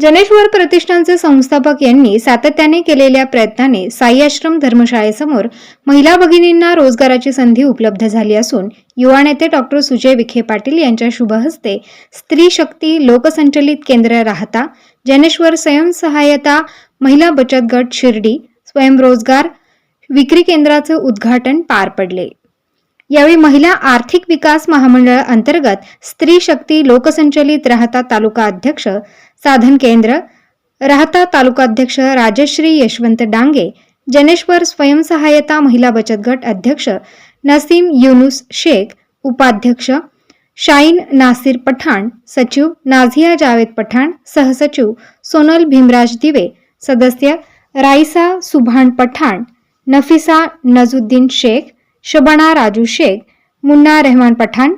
जनेश्वर प्रतिष्ठानचे संस्थापक यांनी सातत्याने केलेल्या प्रयत्नाने साई आश्रम धर्मशाळेसमोर महिला भगिनींना रोजगाराची संधी उपलब्ध झाली असून युवा नेते डॉक्टर सुजय विखे पाटील यांच्या शुभ हस्ते स्त्री शक्ती लोकसंचलित केंद्र राहता जनेश्वर स्वयंसहाय्यता महिला बचत गट शिर्डी स्वयंरोजगार विक्री केंद्राचे उद्घाटन पार पडले. यावेळी महिला आर्थिक विकास महामंडळ अंतर्गत स्त्री शक्ती लोकसंचलित राहता तालुका अध्यक्ष साधन केंद्र राहता तालुकाध्यक्ष राजश्री यशवंत डांगे जनेश्वर स्वयंसहायता महिला बचत गट अध्यक्ष नसीम युनुस शेख उपाध्यक्ष शाईन नासिर पठाण सचिव नाझिया जावेद पठाण सहसचिव सोनल भीमराज दिवे सदस्य राईसा सुभान पठाण नफिसा नजुद्दीन शेख शबाना राजू शेख मुन्ना रहमान पठाण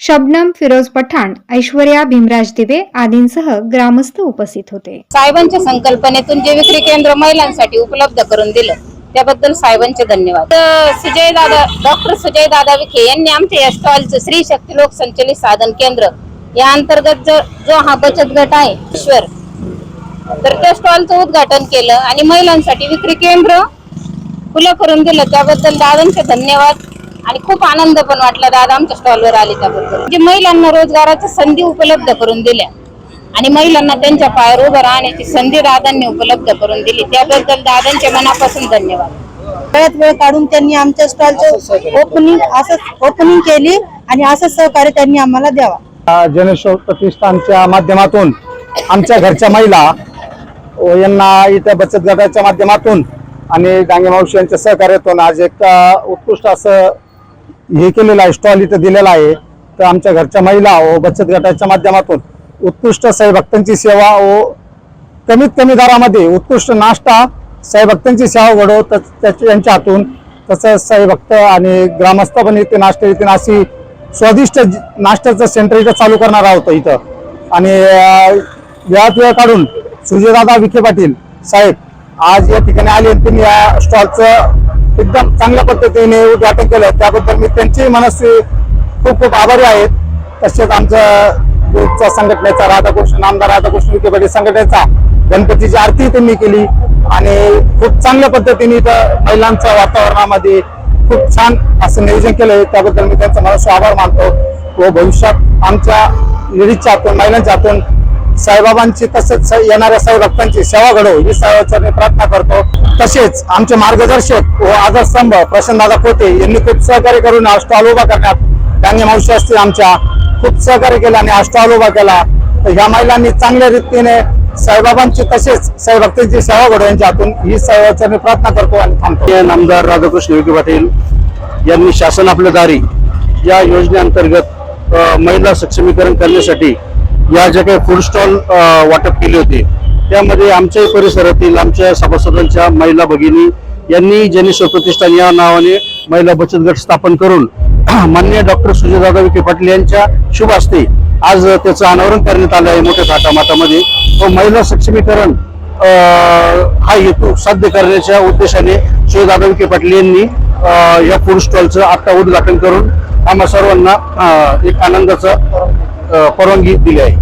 शबनम फिरोज पठाण ऐश्वर्या भीमराज दिवे आदींसह ग्रामस्थ उपस्थित होते. साहेबांच्या संकल्पनेतून जे विक्री केंद्र महिलांसाठी उपलब्ध करून दिलं त्याबद्दल साहेबांचे धन्यवाद. सुजय दादा डॉक्टर सुजय दादा विखे यांनी आमच्या या स्टॉलचं स्त्री शक्ती लोक संचलित साधन केंद्र या अंतर्गत जो जो हा बचत गट आहे ईश्वर तर त्या स्टॉलचं उद्घाटन केलं आणि महिलांसाठी विक्री केंद्र खुलं करून दिलं त्याबद्दल दादांचे धन्यवाद. आणि खूप आनंद पण वाटला दादा आमच्या स्टॉलवर आले त्याबद्दल. म्हणजे महिलांना रोजगाराच्या संधी उपलब्ध करून दिल्या. आणि महिलांना त्यांच्या पायावर उभं राहण्याची संधी दादांनी उपलब्ध करून दिली. त्याबद्दल दादांचे मनापासून धन्यवाद. वेळात वेळ काढून त्यांनी आमच्या स्टॉलचं ओपनिंग असं ओपनिंग केली आणि असं सहकार्य त्यांनी आम्हाला द्यावा. जनेश्वर प्रतिष्ठानच्या माध्यमातून आमच्या घरच्या महिला यांना इथे बचत गटाच्या माध्यमातून आणि डांगे मावशी यांच्या सहकार्यातून आज एक उत्कृष्ट असं हे केलेलं आहे स्टॉल इथं दिलेला आहे. तर आमच्या घरच्या महिला व बचत गटाच्या माध्यमातून उत्कृष्ट साई भक्तांची सेवा व कमीत कमी दरामध्ये उत्कृष्ट नाश्ता साई भक्तांची सेवा घडव त्याच्या यांच्या हातून. तसंच साई भक्त आणि ग्रामस्थ पण इथे नाश्ता इथे अशी स्वादिष्ट नाश्त्याचं सेंटर इथं चालू करणार आहोत इथं. आणि वेळात वेळ काढून सुजयदादा विखे पाटील साहेब आज या ठिकाणी आले आणि त्यांनी या स्टॉलचं एकदम चांगल्या पद्धतीने उद्घाटन केलं. त्याबद्दल मी त्यांचे मनस्वी खूप खूप आभारी आहेत तसेच आमचं संघटनेचा राधाकृष्ण आमदार राधाकृष्ण विखे पाटील संघटनेचा गणपतीची आरती त्यांनी केली. आणि खूप चांगल्या पद्धतीने इथं महिलांच्या वातावरणामध्ये खूप छान असं नियोजन केलंय. त्याबद्दल मी त्यांचा मनस्वी आभार मानतो. व भविष्यात आमच्या लेडीजच्या हातून महिलांच्या हातून साईबाबांची तसेच येणाऱ्या साई भक्तांची सेवा घडव. ही साईबाबांनी प्रार्थना करतो. तसेच आमचे मार्गदर्शक व आधारस्तंभ प्रशांतदादा पोते यांनी खूप सहकार्य करून हा स्टॉल उभा करण्यात डांगे मावशी असतील आमच्या खूप सहकार्य केला आणि हा स्टॉल उभा केला. तर ह्या महिलांनी चांगल्या रीतीने साईबाबांची तसेच साईभक्तांची सेवा घडव. यांच्या हातून ही साईबाबांची प्रार्थना करतो आणि थांबतो. नामदार राधाकृष्ण विखे पाटील यांनी शासन आपल्या दारी या योजनेअंतर्गत महिला सक्षमीकरण करण्यासाठी या ज्या काही फूड स्टॉल वाटप केले होते त्यामध्ये आमच्या परिसरातील आमच्या सभासदांच्या महिला भगिनी यांनी जनेश्वर प्रतिष्ठान या नावाने महिला बचत गट स्थापन करून माननीय डॉक्टर सुजयदादा विखे पाटील यांच्या शुभ हस्ते आज त्याचं अनावरण करण्यात आलं आहे मोठ्या थाटामाटामध्ये. व महिला सक्षमीकरण हा हेतू साध्य करण्याच्या उद्देशाने शिवदादा विखे पाटील यांनी या फूड स्टॉलचं आता उद्घाटन करून आम्हा सर्वांना एक आनंदाचं परवानगी दिली आहे.